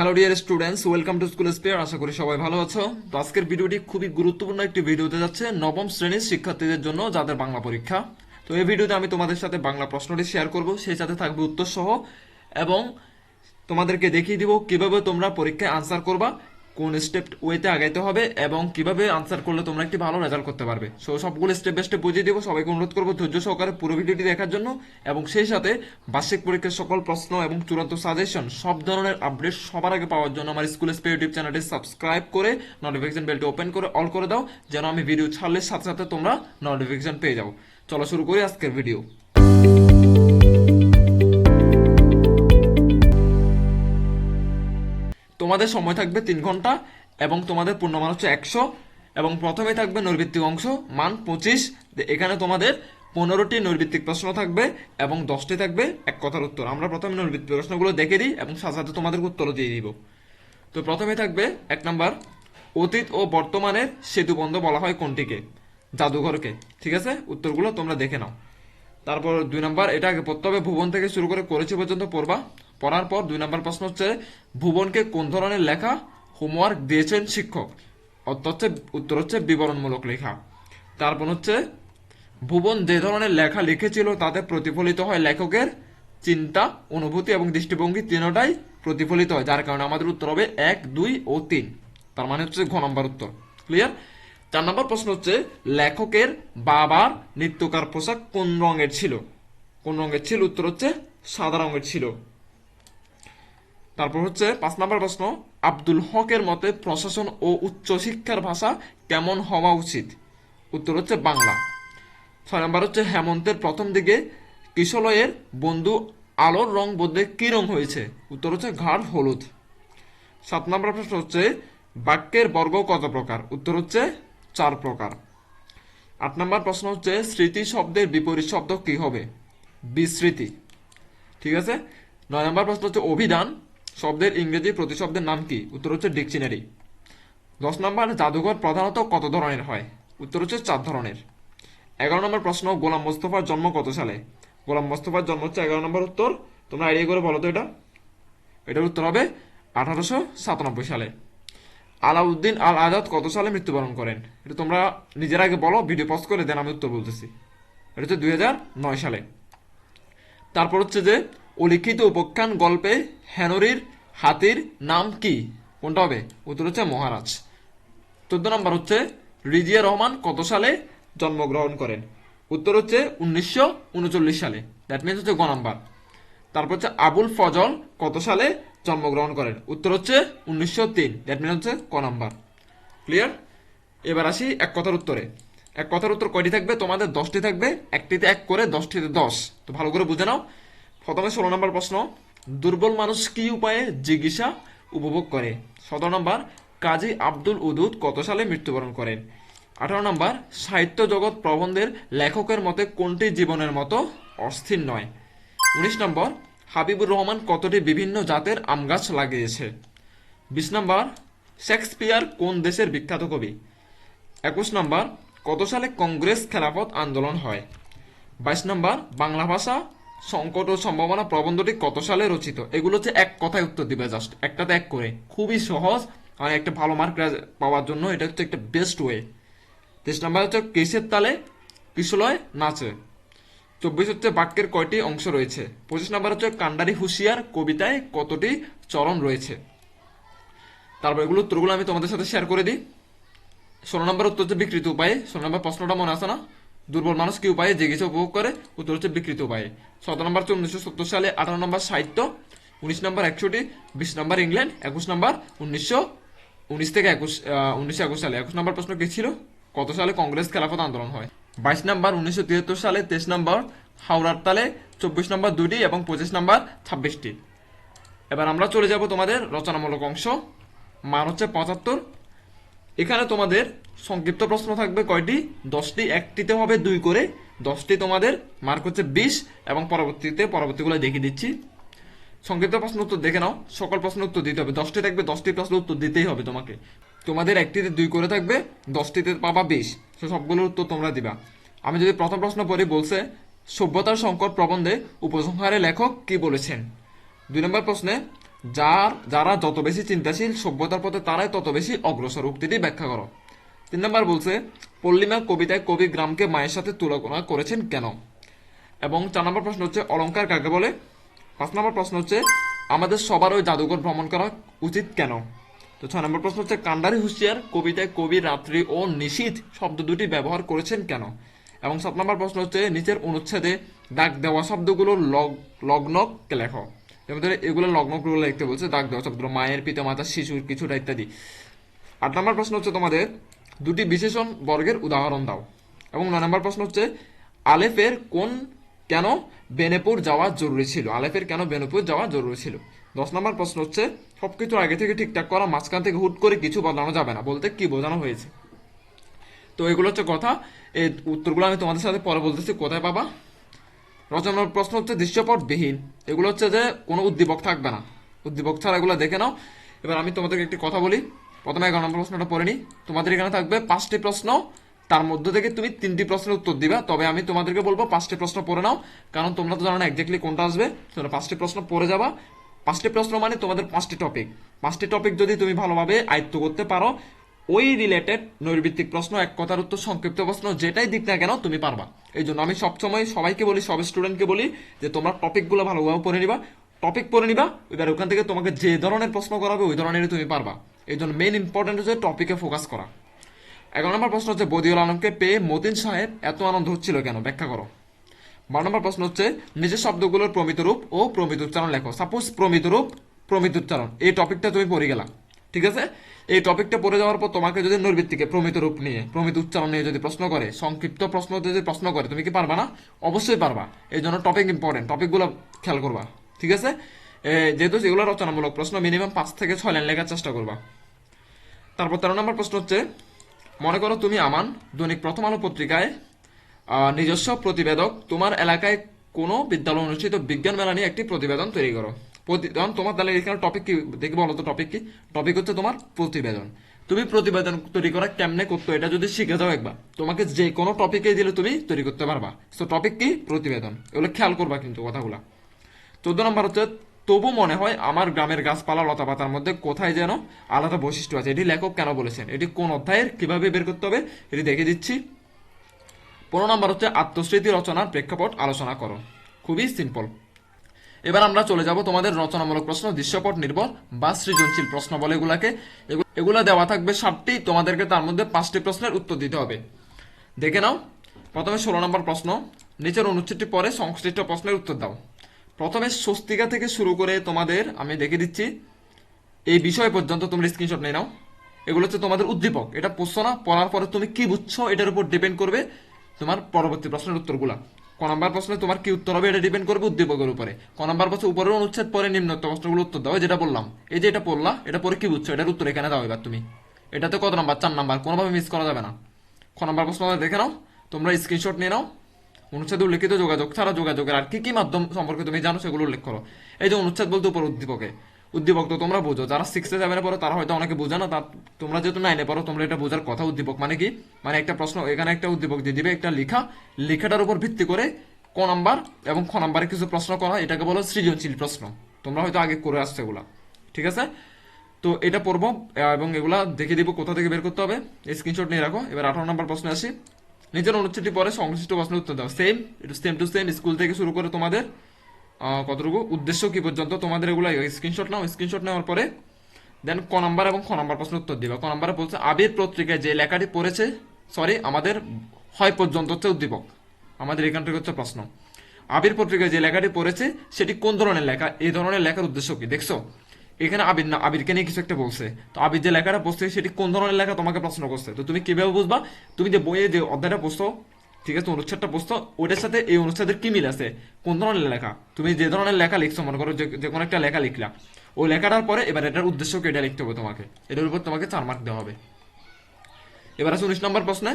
Hello dear students welcome to school spare আশা করি সবাই ভালো আছো। তো আজকের ভিডিওটি খুবই গুরুত্বপূর্ণ একটি ভিডিওতে যাচ্ছে নবম শ্রেণির শিক্ষার্থীদের জন্য যাদের বাংলা পরীক্ষা। তো এই ভিডিওতে আমি তোমাদের সাথে বাংলা প্রশ্নটি শেয়ার করব। সেই সাথে থাকবে উত্তর সহ এবং তোমাদেরকে দেখিয়ে দিব কীভাবে তোমরা পরীক্ষায় আনসার করবা। কোন স্টেপ ওয়েতে আগাইতে হবে এবং কীভাবে আনসার করলে তোমরা একটি ভালো রেজাল্ট করতে পারবে। সো সবগুলো স্টেপ বাই স্টেপ বুঝিয়ে দিব। সবাইকে অনুরোধ করব ধৈর্য সহকারে পুরো ভিডিওটি দেখার জন্য। এবং সেই সাথে বার্ষিক পরীক্ষার সকল প্রশ্ন এবং চূড়ান্ত সাজেশন সব ধরনের আপডেট সবার আগে পাওয়ার জন্য আমার স্কুল স্পে ইউটিউব চ্যানেলটি সাবস্ক্রাইব করে নোটিফিকেশন বেলটি ওপেন করে অল করে দাও, যেন আমি ভিডিও ছাড়লে সাথে সাথে তোমরা নোটিফিকেশন পেয়ে যাও। চলো শুরু করি আজকের ভিডিও তোমাদের সময় থাকবে তিন ঘণ্টা এবং তোমাদের পূর্ণমান হচ্ছে একশো এবং প্রথমে থাকবে নৈর্ভিত্তিক অংশ, মান পঁচিশ। এখানে তোমাদের পনেরোটি নৈর্ভিত্তিক প্রশ্ন থাকবে এবং দশটি থাকবে এক কথার উত্তর। আমরা প্রথমে নৈর্ভিত্তিক প্রশ্নগুলো দেখে দিই এবং সাথে সাথে তোমাদের উত্তরও দিয়ে দিব। তো প্রথমে থাকবে এক নাম্বার, অতীত ও বর্তমানের সেতুবন্ধ বলা হয় কোনটিকে? জাদুঘরকে। ঠিক আছে? উত্তরগুলো তোমরা দেখে নাও। তারপর দুই নাম্বার, এটা আগে হবে। ভুবন থেকে শুরু করে করেছি পর্যন্ত পড়বা। পড়ার পর দুই নম্বর প্রশ্ন হচ্ছে, ভুবনকে কোন ধরনের লেখা হোমওয়ার্ক দিয়েছেন শিক্ষক? অর্থ হচ্ছে, উত্তর হচ্ছে বিবরণমূলক লেখা। তারপর হচ্ছে, ভুবন যে ধরনের লেখা লিখেছিল তাতে প্রতিফলিত হয় লেখকের চিন্তা, অনুভূতি এবং দৃষ্টিভঙ্গি তিনটাই প্রতিফলিত হয়, যার কারণে আমাদের উত্তর হবে এক, দুই ও তিন। তার মানে হচ্ছে ঘ নম্বর উত্তর। ক্লিয়ার চার নম্বর প্রশ্ন হচ্ছে, লেখকের বাবার নিত্যকার পোশাক কোন রঙের ছিল? কোন রঙের ছিল? উত্তর হচ্ছে সাদা রঙের ছিল। তারপর হচ্ছে পাঁচ নম্বর প্রশ্ন, আব্দুল হকের মতে প্রশাসন ও উচ্চশিক্ষার ভাষা কেমন হওয়া উচিত? উত্তর হচ্ছে বাংলা। ছয় নম্বর হচ্ছে হেমন্তের প্রথম দিকে কিশলয়ের বন্ধু আলোর রং বদলে কি রং হয়েছে? উত্তর হচ্ছে ঘাড় হলুদ। সাত নম্বর প্রশ্ন হচ্ছে বাক্যের বর্গ কত প্রকার? উত্তর হচ্ছে চার প্রকার। আট নম্বর প্রশ্ন হচ্ছে স্মৃতি শব্দের বিপরীত শব্দ কি হবে? বিস্মৃতি। ঠিক আছে? নয় নম্বর প্রশ্ন হচ্ছে অভিধান। শব্দের ইংরেজি প্রতিশব্দের নাম কি? উত্তর হচ্ছে ডিকশনারি। দশ নম্বর, জাদুঘর প্রধানত কত ধরনের হয়? উত্তর হচ্ছে চার ধরনের। এগারো নম্বর প্রশ্ন, গোলাম মোস্তফার জন্ম কত সালে? গোলাম মোস্তফার জন্ম হচ্ছে এগারো নম্বর উত্তর। তোমরা আইডিয়া করে বলো তো এটা। এটার উত্তর হবে আঠারোশো সাতানব্বই সালে। আলাউদ্দিন আল আজাদ কত সালে মৃত্যুবরণ করেন? এটা তোমরা নিজের আগে বলো, ভিডিও পজ করে দেন, আমি উত্তর বলতেছি। এটা হচ্ছে দুই সালে। তারপর হচ্ছে যে অলিখিত উপখ্যান গল্পে হেনরির হাতির নাম কি? কোনটা হবে? উত্তর হচ্ছে মহারাজ। চোদ্দ নম্বর হচ্ছে, রিজিয়া রহমান কত সালে জন্মগ্রহণ করেন? উত্তর হচ্ছে, উনিশশো উনচল্লিশ সালে। দ্যাট মিনস হচ্ছে গ নাম্বার। তারপর হচ্ছে, আবুল ফজল কত সালে জন্মগ্রহণ করেন? উত্তর হচ্ছে, উনিশশো তিন। দ্যাট মিনস হচ্ছে ক নাম্বার। ক্লিয়ার এবার আসি এক কথার উত্তরে। এক কথার উত্তর কয়টি থাকবে? তোমাদের দশটি থাকবে। একটিতে এক করে, দশটিতে দশ। তো ভালো করে বুঝে নাও। প্রথমে ষোলো নম্বর প্রশ্ন। দুর্বল মানুষ কি উপায়ে জিজ্ঞাসা উপভোগ করে? সতেরো নম্বর, কাজী আব্দুল উদুদ কত সালে মৃত্যুবরণ করেন? আঠারো নম্বর, সাহিত্য জগৎ প্রবন্ধের লেখকের মতে কোনটি জীবনের মতো অস্থির নয়? উনিশ নম্বর, হাবিবুর রহমান কতটি বিভিন্ন জাতের আম গাছ লাগিয়েছে? বিশ নম্বর, শেক্সপিয়ার কোন দেশের বিখ্যাত কবি? একুশ নম্বর, কত সালে কংগ্রেস খেলাফত আন্দোলন হয়? বাইশ নম্বর, বাংলা ভাষা সংকট ও সম্ভাবনা প্রবন্ধটি কত সালে রচিত? এগুলো হচ্ছে এক কথায় উত্তর দিবে জাস্ট একটাতে এক করে। খুবই সহজ আর একটা ভালো মার্ক পাওয়ার জন্য এটা হচ্ছে একটা বেস্ট ওয়ে তেইশ নম্বর হচ্ছে কেসের তালে কিশলয় নাচে। চব্বিশ হচ্ছে বাক্যের কয়টি অংশ রয়েছে? পঁচিশ নম্বর হচ্ছে কান্ডারি হুঁশিয়ার কবিতায় কতটি চরণ রয়েছে? তারপর এগুলো উত্তরগুলো আমি তোমাদের সাথে শেয়ার করে দিই। ষোলো নম্বর উত্তর হচ্ছে বিকৃত উপায়ে। ষোলো নম্বর প্রশ্নটা মনে আছে না? দুর্বল মানুষ কি উপায়ে জেগেছে, উপভোগ করে। উত্তর হচ্ছে বিকৃত উপায়ে। সতেরো নম্বর হচ্ছে উনিশশো সত্তর সালে আঠারো নম্বর সাহিত্য, উনিশ নম্বর একষট্টি, বিশ নম্বর ইংল্যান্ড, একুশ নম্বর উনিশশো উনিশ থেকে একুশ উনিশশো একুশ সালে। একুশ নম্বর প্রশ্ন কি ছিল? কত সালে কংগ্রেস খেলাফত আন্দোলন হয়? বাইশ নম্বর উনিশশো তিয়াত্তর সালে, তেইশ নম্বর হাওড়ার তালে, চব্বিশ নম্বর দুটি এবং পঁচিশ নম্বর ছাব্বিশটি। এবার আমরা চলে যাব তোমাদের রচনামূলক অংশ। মান হচ্ছে পঁচাত্তর। এখানে তোমাদের সংক্ষিপ্ত প্রশ্ন থাকবে কয়টি? দশটি, একটিতে হবে দুই করে। দশটি তোমাদের মার্ক হচ্ছে বিশ এবং পরবর্তীতে পরবর্তীগুলো দেখিয়ে দিচ্ছি। সংক্ষিপ্ত প্রশ্ন উত্তর দেখে নাও। সকল প্রশ্ন উত্তর দিতে হবে। দশটি থাকবে, দশটি প্রশ্ন উত্তর দিতেই হবে তোমাকে। তোমাদের একটিতে দুই করে থাকবে, দশটিতে পাবা বিশ। সে সবগুলোর উত্তর তোমরা দিবা। আমি যদি প্রথম প্রশ্ন পড়ি, বলছে, সভ্যতার সংকট প্রবন্ধে উপসংহারে লেখক কি বলেছেন? দুই নম্বর প্রশ্নে, যার, যারা যত বেশি চিন্তাশীল সভ্যতার পথে তারাই তত বেশি অগ্রসর উক্তিটি ব্যাখ্যা করো। তিন নম্বর বলছে, পল্লিমা কবিতায় কবি গ্রামকে মায়ের সাথে তুলনা করেছেন কেন? এবং চার নম্বর প্রশ্ন হচ্ছে অলঙ্কার কাকে বলে? পাঁচ নম্বর প্রশ্ন হচ্ছে, আমাদের সবার ওই জাদুঘর ভ্রমণ করা উচিত কেন? তো ছয় নম্বর প্রশ্ন হচ্ছে, কান্ডারি হুঁশিয়ার কবিতায় কবি, রাত্রি ও নিশীথ শব্দ দুটি ব্যবহার করেছেন কেন? এবং সাত নম্বর প্রশ্ন হচ্ছে, নিচের অনুচ্ছেদে দাগ দেওয়া শব্দগুলো লগ লগ্ন লেখ? যেমন ধরো এগুলো লগ্নগুলো লিখতে বলছে, দাগ দেওয়া শব্দগুলো, মায়ের, পিতা, মাতা, শিশুর, কিছুটা ইত্যাদি। আট নম্বর প্রশ্ন হচ্ছে তোমাদের দুটি বিশেষণ বর্গের উদাহরণ দাও। এবং নয় নম্বর প্রশ্ন হচ্ছে, আলেফের কোন কেন বেনেপুর যাওয়া জরুরি ছিল? আলেফের কেন বেনেপুর যাওয়া জরুরি ছিল? দশ নম্বর প্রশ্ন হচ্ছে, সবকিছু আগে থেকে ঠিকঠাক করা, মাঝখান থেকে হুট করে কিছু বদলানো যাবে না। বলতে কি বোঝানো হয়েছে? তো এগুলো হচ্ছে কথা। এই উত্তরগুলো আমি তোমাদের সাথে পরে বলতেছি, কোথায় পাবা? রচনার প্রশ্ন হচ্ছে, দৃশ্যপটবিহীন। এগুলো হচ্ছে যে কোনো উদ্দীপক থাকবে না। উদ্দীপক ছাড়া এগুলো দেখে নাও। এবার আমি তোমাদেরকে একটি কথা বলি। প্রথমে এগারো নম্বর প্রশ্নটা পড়ে নিই তোমাদের এখানে থাকবে পাঁচটি প্রশ্ন। তার মধ্যে থেকে তুমি তিনটি প্রশ্নের উত্তর দিবা। তবে আমি তোমাদেরকে বলব, পাঁচটি প্রশ্ন পড়ে নাও। কারণ তোমরা তো জানো না একজাক্টলি কোনটা আসবে। তোমরা পাঁচটি প্রশ্ন পড়ে যাবা। পাঁচটি প্রশ্ন মানে তোমাদের পাঁচটি টপিক পাঁচটি টপিক যদি তুমি ভালোভাবে আয়ত্ত করতে পারো, ওই রিলেটেড নৈর্ভিত্তিক প্রশ্ন, এক কথার উত্তর, সংক্ষিপ্ত প্রশ্ন, যেটাই দিক না কেন তুমি পারবা। এই জন্য আমি সবসময় সবাইকে বলি, সব স্টুডেন্টকে বলি, যে তোমরা টপিকগুলো ভালোভাবে পড়ে নিবা। টপিক পড়ে নিবা, এবার ওখান থেকে তোমাকে যে ধরনের প্রশ্ন করাবে ওই ধরনেরই তুমি পারবা। এই জন্য মেইন ইম্পর্টেন্ট হচ্ছে টপিকে ফোকাস করা। এগারো নম্বর প্রশ্ন হচ্ছে, বদিউল আলমকে পেয়ে মতিন সাহেব এত আনন্দ হচ্ছিল কেন? ব্যাখ্যা করো। বারো নম্বর প্রশ্ন হচ্ছে, নিজের শব্দগুলোর প্রমিত রূপ ও প্রমিত উচ্চারণ লেখো। সাপোজ প্রমিত রূপ, প্রমিত উচ্চারণ। এই টপিকটা তুমি পড়ে গেলা। ঠিক আছে? এই টপিকটা পড়ে যাওয়ার পর তোমাকে যদি নৈর্ভিত্তিকে প্রমিত রূপ নিয়ে, প্রমিত উচ্চারণ নিয়ে যদি প্রশ্ন করে, সংক্ষিপ্ত প্রশ্ন যদি প্রশ্ন করে, তুমি কি পারবা না? অবশ্যই পারবা। এই জন্য টপিক ইম্পর্টেন্ট টপিকগুলো খেয়াল করবা। ঠিক আছে? যেহেতু যেগুলো রচনামূলক প্রশ্ন মিনিমাম পাঁচ থেকে ছয় লাইন লেখার চেষ্টা করবা। তারপর তেরো নম্বর প্রশ্ন হচ্ছে, মনে করো তুমি আমান, দৈনিক প্রথম আলো পত্রিকায় নিজস্ব প্রতিবেদক, তোমার এলাকায় কোনো বিদ্যালয় অনুষ্ঠিত বিজ্ঞান মেলা নিয়ে একটি প্রতিবেদন তৈরি করো। প্রতিবেদন তোমার তাহলে এখানে টপিক কি? দেখি বলো তো টপিক কি? টপিক হচ্ছে তোমার প্রতিবেদন। তুমি প্রতিবেদন তৈরি করা কেমনে করতো? এটা যদি শিখে যাও একবার, তোমাকে যে কোনো টপিকে দিলে তুমি তৈরি করতে পারবা। তো টপিক কি? প্রতিবেদন। এগুলো খেয়াল করবা কিন্তু কথাগুলা। চোদ্দ নম্বর হচ্ছে, তবু মনে হয় আমার গ্রামের গাছপালা, লতা পাতার মধ্যে কোথায় যেন আলাদা বৈশিষ্ট্য আছে। এটি লেখক কেন বলেছেন? এটি কোন অধ্যায়ের? কীভাবে বের করতে হবে? এটি দেখে দিচ্ছি। পনেরো নম্বর হচ্ছে, আত্মস্মৃতি রচনার প্রেক্ষাপট আলোচনা করো। খুবই সিম্পল এবার আমরা চলে যাব তোমাদের রচনামূলক প্রশ্ন, দৃশ্যপট নির্ভর বা সৃজনশীল প্রশ্ন বলে এগুলাকে। এগু- এগুলা দেওয়া থাকবে সাতটি, তোমাদেরকে তার মধ্যে পাঁচটি প্রশ্নের উত্তর দিতে হবে। দেখে নাও। প্রথমে ষোলো নম্বর প্রশ্ন, নিচের অনুচ্ছেদটি পরে সংশ্লিষ্ট প্রশ্নের উত্তর দাও। প্রথমে স্বস্তিকা থেকে শুরু করে তোমাদের, আমি দেখে দিচ্ছি, এই বিষয় পর্যন্ত তোমরা স্ক্রিনশট নিয়ে নাও। এগুলো হচ্ছে তোমাদের উদ্দীপক। এটা পড়ছো না, পড়ার পরে তুমি কি বুঝছ, এটার উপর ডিপেন্ড করবে তোমার পরবর্তী প্রশ্নের উত্তরগুলা। ক নাম্বার প্রশ্নে তোমার কি উত্তর হবে, এটা ডিপেন্ড করবে উদ্দীপকের উপরে। ক নাম্বার প্রশ্ন উপরের অনুচ্ছেদ পরে নিম্নোক্ত প্রশ্নগুলো উত্তর দাও যেটা বললাম। এই যে এটা পড়লা, এটা পরে কি বুঝছ, এটার উত্তর এখানে দাও এবার তুমি। এটাতে কত নাম্বার? চার নাম্বার, কোনোভাবে মিস করা যাবে না। ক নাম্বার প্রশ্ন দেখে নাও, তোমরা স্ক্রিনশট নিয়ে নাও। অনুচ্ছেদ উল্লেখিত যোগাযোগ ছাড়া যোগাযোগের আর কি কি মাধ্যম সম্পর্কে তুমি জানো সেগুলো উল্লেখ করো। এই যে অনুচ্ছেদ বলতে উপর উদ্দীপকে, উদ্দীপক তো তোমরা বোঝো, যারা সিক্সে সেভেনে পড়ো তারা হয়তো অনেকে বোঝে না তোমরা যেহেতু নাইনে পড়ো, তোমরা এটা বোঝার কথা উদ্দীপক মানে কি? মানে একটা প্রশ্ন, এখানে একটা উদ্দীপক দিয়ে দিবে, একটা লেখা, লেখাটার উপর ভিত্তি করে ক নাম্বার এবং খ নাম্বারে কিছু প্রশ্ন করা, এটাকে বলো সৃজনশীল প্রশ্ন। তোমরা হয়তো আগে করে আসছো এগুলা, ঠিক আছে? তো এটা পড়ব এবং এগুলা দেখে দিব কোথা থেকে বের করতে হবে। স্ক্রিনশট নিয়ে রাখো। এবার আঠারো নম্বর প্রশ্নে আসি। নিজের অনুচ্ছেদটি পরে সংশ্লিষ্ট প্রশ্নের উত্তর দাও। Same same to same school থেকে শুরু করে তোমাদের কতটুকু উদ্দেশ্য কি পর্যন্ত তোমাদের এগুলো স্ক্রিনশট নাও স্ক্রিনশট নেওয়ার পরে দেন ক নাম্বার এবং খ নাম্বার প্রশ্ন উত্তর দিবা। ক নাম্বারে বলছে, আবির পত্রিকায় যে লেখাটি পড়েছে সরি আমাদের হয় পর্যন্ত হচ্ছে উদ্দীপক। আমাদের এখান থেকে হচ্ছে প্রশ্ন। আবির পত্রিকায় যে লেখাটি পড়েছে, সেটি কোন ধরনের লেখা? এই ধরনের লেখার উদ্দেশ্য কি? দেখছ? এখানে আবির না আবিরকে নিয়ে কিছু একটা বলছে। তো আবির যে লেখাটা পড়ছে, সেটি কোন ধরনের লেখা তোমাকে প্রশ্ন করছে? তো তুমি কীভাবে বুঝবা? তুমি যে বইয়ে যে অধ্যায়টা পড়ছো, ঠিক আছে, অনুচ্ছেদটা পড়ছো, ওইটার সাথে এই অনুচ্ছেদের কি মিল আছে? কোন ধরনের লেখা? তুমি যে ধরনের লেখা লিখছো, মনে করো যে কোনো একটা লেখা লিখলা, ওই লেখাটার পরে এবার এটার উদ্দেশ্য কি, এটা লিখতে হবে তোমাকে। এটার উপর তোমাকে চার মার্ক দেওয়া হবে। এবার আছে উনিশ নম্বর প্রশ্নে।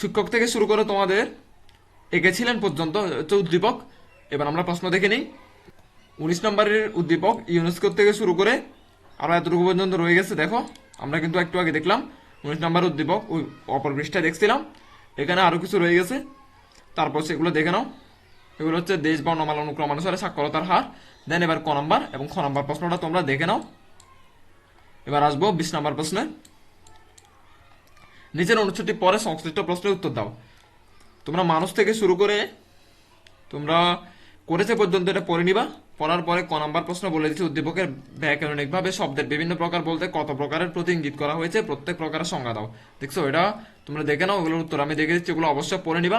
শিক্ষক থেকে শুরু করে তোমাদের, এঁকেছিলেন পর্যন্ত হচ্ছে উদ্দীপক এবার আমরা প্রশ্ন দেখে নিই। উনিশ নম্বরের উদ্দীপক ইউনেস্কো থেকে শুরু করে আরও এতটুকু পর্যন্ত রয়ে গেছে, দেখো। আমরা কিন্তু একটু আগে দেখলাম, উনিশ নম্বর উদ্দীপক ওই অপর পৃষ্ঠায় দেখছিলাম। এখানে আরও কিছু রয়ে গেছে। তারপর সেগুলো দেখে নাও। এগুলো হচ্ছে দেশ বর্ণমালা অনুক্রম অনুসারে সাক্ষরতার হার। দেন এবার ক নম্বর এবং খ নাম্বার প্রশ্নটা তোমরা দেখে নাও। এবার আসব বিশ নাম্বার প্রশ্নে। নিজের অনুচ্ছেদটি পরে সংশ্লিষ্ট প্রশ্নের উত্তর দাও। তোমরা মানুষ থেকে শুরু করে তোমরা করেছে পর্যন্ত এটা পড়ে নিবা। পড়ার পরে ক নাম্বার প্রশ্ন বলে দিচ্ছি উদ্দীপকের ব্যাকরণিকভাবে শব্দের বিভিন্ন প্রকার বলতে কত প্রকারের প্রতি ইঙ্গিত করা হয়েছে, প্রত্যেক প্রকারের সংজ্ঞা দাও। দেখছ, এটা তোমরা দেখে নাও ওগুলোর উত্তর আমি দেখে দিচ্ছি, এগুলো অবশ্যই পড়ে নিবা।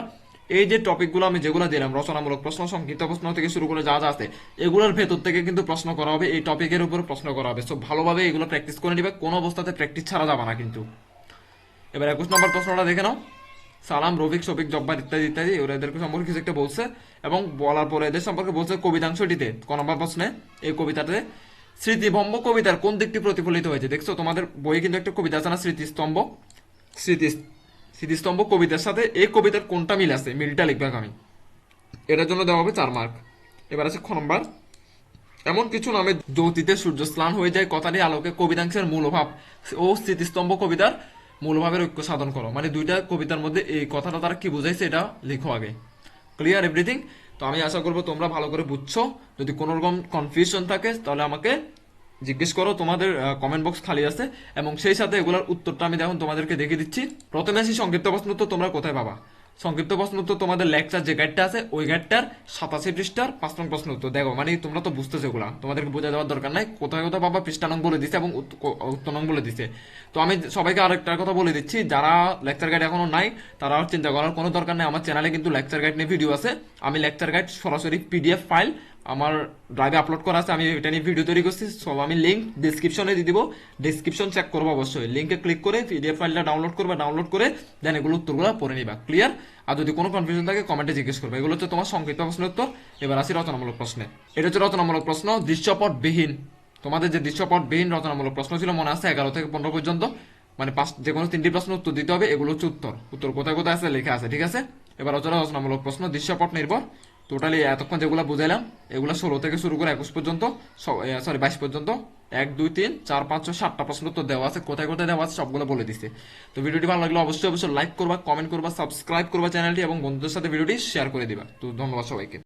এই যে টপিকগুলো আমি যেগুলো দিলাম, রচনামূলক প্রশ্ন, সংক্ষিপ্ত প্রশ্ন থেকে শুরু করে যা যা আছে, এগুলোর ভেতর থেকে কিন্তু প্রশ্ন করা হবে, এই টপিকের উপর প্রশ্ন করা হবে। সো ভালোভাবে এগুলো প্র্যাকটিস করে নিবে, কোনো অবস্থাতে প্র্যাকটিস ছাড়া যাবে না কিন্তু। এবার একুশ নম্বর প্রশ্নটা দেখে নাও। সালাম রফিক শফিক জব্বার ইত্যাদি ইত্যাদি ওরা এদেরকে সম্পর্কে কিছু একটা বলছে এবং বলার পরে এদের সম্পর্কে বলছে কবিতাংশটিতে ক নম্বর প্রশ্নে এই কবিতাতে স্মৃতিভম্ব কবিতার কোন দিকটি প্রতিফলিত হয়েছে? দেখছ তোমাদের বইয়ে কিন্তু একটা কবিতা আছে না স্মৃতিস্তম্ভ? স্মৃতি স্মৃতিস্তম্ভ কবিতার সাথে এই কবিতার কোনটা মিল আছে? মিলটা লিখবে আমি এটার জন্য দেওয়া হবে চার মার্ক। এবার আছে খ নম্বর। এমন কিছু নামে জ্যোতিতে সূর্য স্নান হয়ে যায় কথাটি আলোকে কবিতাংশের মূলভাব ও স্মৃতিস্তম্ভ কবিতার মূলভাবের ঐক্য সাধন করো। মানে দুইটা কবিতার মধ্যে এই কথাটা তারা কি বুঝাইছে এটা লিখো আগে। ক্লিয়ার এভরিথিং তো আমি আশা করব তোমরা ভালো করে বুঝছ। যদি কোনো রকম কনফিউশন থাকে, তাহলে আমাকে জিজ্ঞেস করো, তোমাদের কমেন্ট বক্স খালি আছে। এবং সেই সাথে এগুলোর উত্তরটা আমি দেখুন তোমাদেরকে দেখিয়ে দিচ্ছি। প্রথমে সেই সংক্ষিপ্ত প্রশ্ন তো তোমরা কোথায় পাবা? সংক্ষিপ্ত প্রশ্ন উত্তর তোমাদের লেকচার যে গাইডটা আছে, ওই গাইডটার সাতাশি পৃষ্ঠার পাঁচ নং প্রশ্ন উত্তর। দেখো মানে তোমরা তো বুঝতেছো এগুলা। তোমাদেরকে বোঝা দেওয়ার দরকার নাই। কোথায় কোথাও বাবা পৃষ্ঠা নং বলে দিছে এবং উত্তর নং বলে দিচ্ছে তো আমি সবাইকে আরেকটার কথা বলে দিচ্ছি, যারা লেকচার গাইড এখনও নাই, তারা চিন্তা করার কোনো দরকার নাই। আমার চ্যানেলে কিন্তু লেকচার গাইড নিয়ে ভিডিও আছে। আমি লেকচার গাইড সরাসরি পিডিএফ ফাইল আমার ড্রাইভে আপলোড করা আছে, আমি এটা নিয়ে ভিডিও তৈরি করছি, সব আমি লিঙ্ক ডিসক্রিপশনে দিয়ে দিব। ডিসক্রিপশন চেক করব অবশ্যই। লিঙ্কে ক্লিক করে পিডিএফ ফাইলটা ডাউনলোড করবে ডাউনলোড করে দেন এগুলো উত্তরগুলো পড়ে নিবা। ক্লিয়ার আর যদি কোনো কনফিউশন থাকে কমেন্টে জিজ্ঞেস করবে। এগুলো হচ্ছে তোমার সংক্ষিপ্ত প্রশ্নের উত্তর। এবার আসি রচনামূলক প্রশ্নে। এটা হচ্ছে রচনামূলক প্রশ্ন দৃশ্যপট বিহীন তোমাদের যে দৃশ্যপট বিহীন রচনামূলক প্রশ্ন ছিল, মনে আছে? এগারো থেকে পনেরো পর্যন্ত। মানে পাঁচ যে কোনো তিনটি প্রশ্ন উত্তর দিতে হবে, এগুলো হচ্ছে উত্তর। উত্তর কোথায় কোথায় আছে, লেখা আছে, ঠিক আছে? এবার রচনা রচনামূলক প্রশ্ন, দৃশ্যপট নির্ভর। টোটালি এতক্ষণ যেগুলো বুঝাইলাম, এগুলো ষোলো থেকে শুরু করে একুশ পর্যন্ত সরি বাইশ পর্যন্ত, এক, দুই, তিন, চার, পাঁচ, ছয়, সাতটা প্রশ্ন উত্তর দেওয়া আছে, কোথায় কোথায় দেওয়া আছে সবগুলো বলে দিচ্ছে তো ভিডিওটি ভালো লাগলে অবশ্যই অবশ্যই লাইক করবা কমেন্ট করবা সাবস্ক্রাইব করবা চ্যানেলটি এবং বন্ধুদের সাথে ভিডিওটি শেয়ার করে দিবা। তো ধন্যবাদ সবাইকে।